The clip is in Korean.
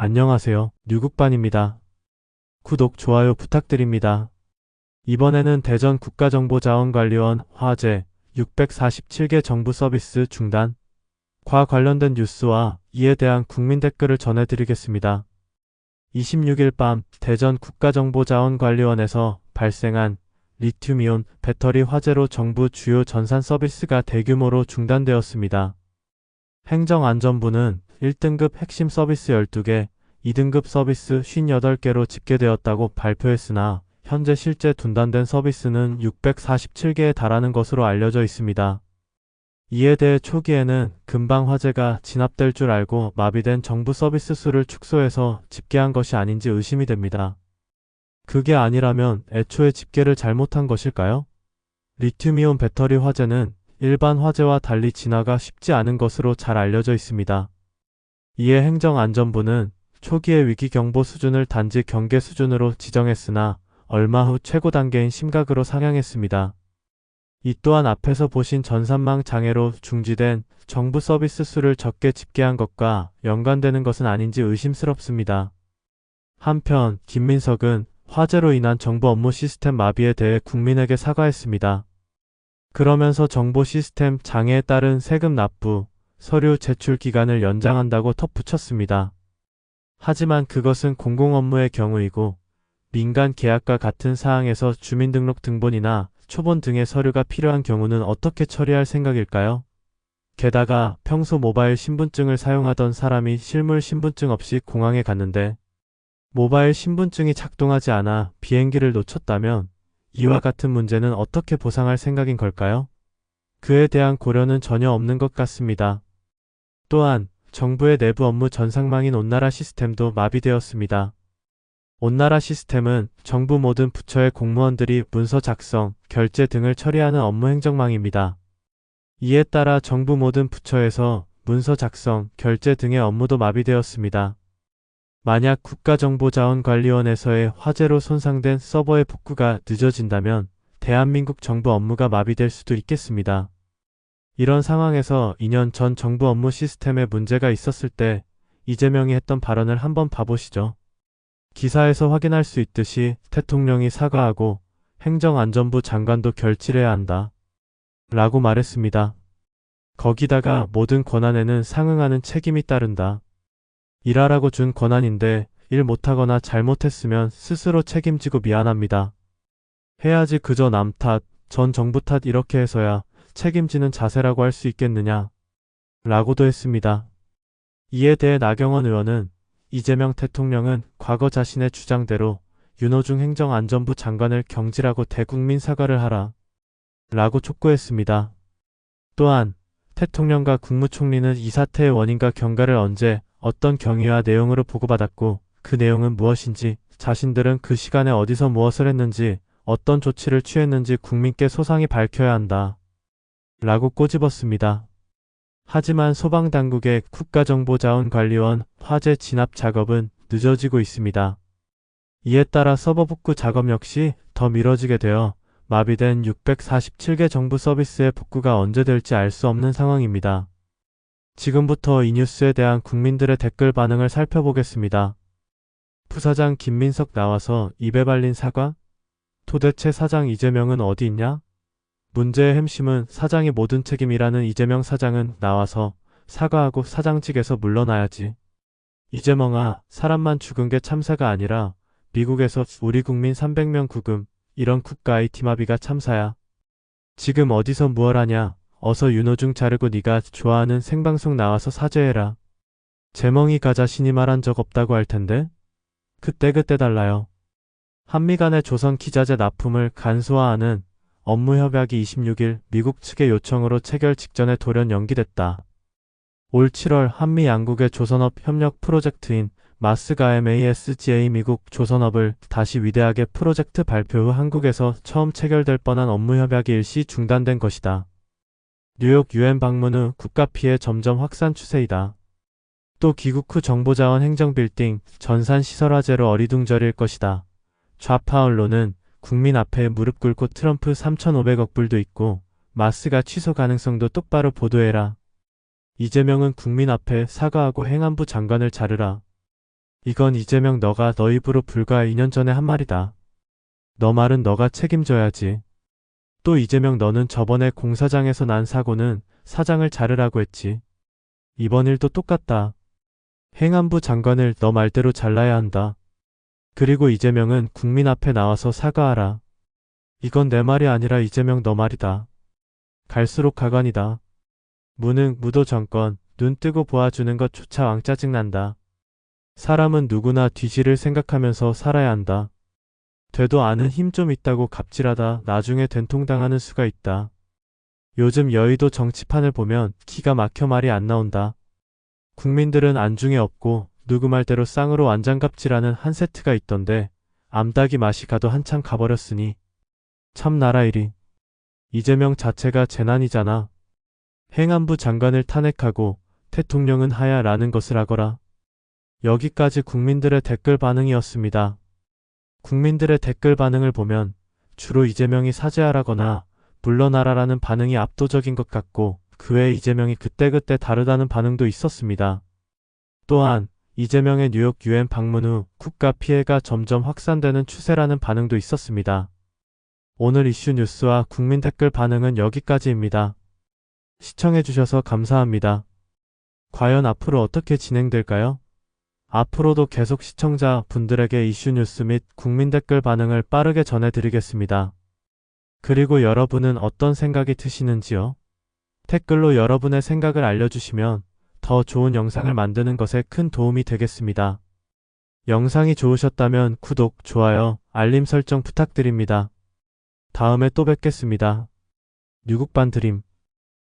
안녕하세요. 뉴국반입니다. 구독, 좋아요 부탁드립니다. 이번에는 대전 국가정보자원관리원 화재 647개 정부 서비스 중단 과 관련된 뉴스와 이에 대한 국민 댓글을 전해드리겠습니다. 26일 밤 대전 국가정보자원관리원에서 발생한 리튬이온 배터리 화재로 정부 주요 전산 서비스가 대규모로 중단되었습니다. 행정안전부는 1등급 핵심 서비스 12개, 2등급 서비스 58개로 집계되었다고 발표했으나 현재 실제 둔단된 서비스는 647개에 달하는 것으로 알려져 있습니다. 이에 대해 초기에는 금방 화재가 진압될 줄 알고 마비된 정부 서비스 수를 축소해서 집계한 것이 아닌지 의심이 됩니다. 그게 아니라면 애초에 집계를 잘못한 것일까요? 리튬이온 배터리 화재는 일반 화재와 달리 진화가 쉽지 않은 것으로 잘 알려져 있습니다. 이에 행정안전부는 초기의 위기 경보 수준을 단지 경계 수준으로 지정했으나 얼마 후 최고 단계인 심각으로 상향했습니다. 이 또한 앞에서 보신 전산망 장애로 중지된 정부 서비스 수를 적게 집계한 것과 연관되는 것은 아닌지 의심스럽습니다. 한편 김민석은 화재로 인한 정부 업무 시스템 마비에 대해 국민에게 사과했습니다. 그러면서 정보 시스템 장애에 따른 세금 납부, 서류 제출 기간을 연장한다고 덧붙였습니다. 하지만 그것은 공공 업무의 경우이고 민간 계약과 같은 사항에서 주민등록 등본이나 초본 등의 서류가 필요한 경우는 어떻게 처리할 생각일까요? 게다가 평소 모바일 신분증을 사용하던 사람이 실물 신분증 없이 공항에 갔는데 모바일 신분증이 작동하지 않아 비행기를 놓쳤다면 이와 같은 문제는 어떻게 보상할 생각인 걸까요? 그에 대한 고려는 전혀 없는 것 같습니다. 또한 정부의 내부 업무 전상망인 온나라 시스템도 마비되었습니다. 온나라 시스템은 정부 모든 부처의 공무원들이 문서 작성, 결제 등을 처리하는 업무 행정망입니다. 이에 따라 정부 모든 부처에서 문서 작성, 결제 등의 업무도 마비되었습니다. 만약 국가정보자원관리원에서의 화재로 손상된 서버의 복구가 늦어진다면 대한민국 정부 업무가 마비될 수도 있겠습니다. 이런 상황에서 2년 전 정부 업무 시스템에 문제가 있었을 때 이재명이 했던 발언을 한번 봐보시죠. 기사에서 확인할 수 있듯이 대통령이 사과하고 행정안전부 장관도 결실해야 한다. 라고 말했습니다. 거기다가 모든 권한에는 상응하는 책임이 따른다. 일하라고 준 권한인데 일 못하거나 잘못했으면 스스로 책임지고 미안합니다. 해야지 그저 남 탓, 전 정부 탓 이렇게 해서야 책임지는 자세라고 할 수 있겠느냐. 라고도 했습니다. 이에 대해 나경원 의원은 이재명 대통령은 과거 자신의 주장대로 윤호중 행정안전부 장관을 경질하고 대국민 사과를 하라. 라고 촉구했습니다. 또한 대통령과 국무총리는 이 사태의 원인과 경과를 언제 어떤 경위와 내용으로 보고받았고 그 내용은 무엇인지 자신들은 그 시간에 어디서 무엇을 했는지 어떤 조치를 취했는지 국민께 소상히 밝혀야 한다. 라고 꼬집었습니다. 하지만 소방당국의 국가정보자원관리원 화재 진압 작업은 늦어지고 있습니다. 이에 따라 서버 복구 작업 역시 더 미뤄지게 되어 마비된 647개 정부 서비스의 복구가 언제 될지 알 수 없는 상황입니다. 지금부터 이 뉴스에 대한 국민들의 댓글 반응을 살펴보겠습니다. 부사장 김민석 나와서 입에 발린 사과? 도대체 사장 이재명은 어디 있냐? 문제의 햄심은 사장이 모든 책임이라는 이재명 사장은 나와서 사과하고 사장직에서 물러나야지. 이재명아, 사람만 죽은 게 참사가 아니라 미국에서 우리 국민 300명 구금, 이런 국가 IT 마비가 참사야. 지금 어디서 무얼 하냐? 어서 윤호중 자르고 네가 좋아하는 생방송 나와서 사죄해라. 재멍이 가 자 신이 말한 적 없다고 할 텐데? 그때그때 달라요. 한미 간의 조선 기자재 납품을 간소화하는 업무 협약이 26일 미국 측의 요청으로 체결 직전에 돌연 연기됐다. 올 7월 한미 양국의 조선업 협력 프로젝트인 마스가 MASGA 미국 조선업을 다시 위대하게 프로젝트 발표 후 한국에서 처음 체결될 뻔한 업무 협약이 일시 중단된 것이다. 뉴욕 유엔 방문 후 국가 피해 점점 확산 추세이다. 또 귀국 후 정보자원 행정 빌딩 전산 시설 화재로 어리둥절일 것이다. 좌파 언론은 국민 앞에 무릎 꿇고 트럼프 3,500억 불도 있고 마스가 취소 가능성도 똑바로 보도해라. 이재명은 국민 앞에 사과하고 행안부 장관을 자르라. 이건 이재명 너가 너 입으로 불과 2년 전에 한 말이다. 너 말은 너가 책임져야지. 또 이재명 너는 저번에 공사장에서 난 사고는 사장을 자르라고 했지. 이번 일도 똑같다. 행안부 장관을 너 말대로 잘라야 한다. 그리고 이재명은 국민 앞에 나와서 사과하라. 이건 내 말이 아니라 이재명 너 말이다. 갈수록 가관이다. 무능, 무도 정권, 눈 뜨고 보아주는 것조차 왕짜증난다. 사람은 누구나 뒤지를 생각하면서 살아야 한다. 되도 않은 힘좀 있다고 갑질하다 나중에 된통당하는 수가 있다. 요즘 여의도 정치판을 보면 기가 막혀 말이 안 나온다. 국민들은 안중에 없고 누구 말대로 쌍으로 완장갑질하는 한 세트가 있던데 암탉이 맛이 가도 한참 가버렸으니 참 나라 일이 이재명 자체가 재난이잖아. 행안부 장관을 탄핵하고 대통령은 하야라는 것을 하거라. 여기까지 국민들의 댓글 반응이었습니다. 국민들의 댓글 반응을 보면 주로 이재명이 사죄하라거나 물러나라라는 반응이 압도적인 것 같고 그 외에 이재명이 그때그때 다르다는 반응도 있었습니다. 또한 이재명의 뉴욕 유엔 방문 후 국가 피해가 점점 확산되는 추세라는 반응도 있었습니다. 오늘 이슈 뉴스와 국민 댓글 반응은 여기까지입니다. 시청해주셔서 감사합니다. 과연 앞으로 어떻게 진행될까요? 앞으로도 계속 시청자 분들에게 이슈 뉴스 및 국민 댓글 반응을 빠르게 전해드리겠습니다. 그리고 여러분은 어떤 생각이 드시는지요? 댓글로 여러분의 생각을 알려주시면 더 좋은 영상을 만드는 것에 큰 도움이 되겠습니다. 영상이 좋으셨다면 구독, 좋아요, 알림 설정 부탁드립니다. 다음에 또 뵙겠습니다. 뉴국반 드림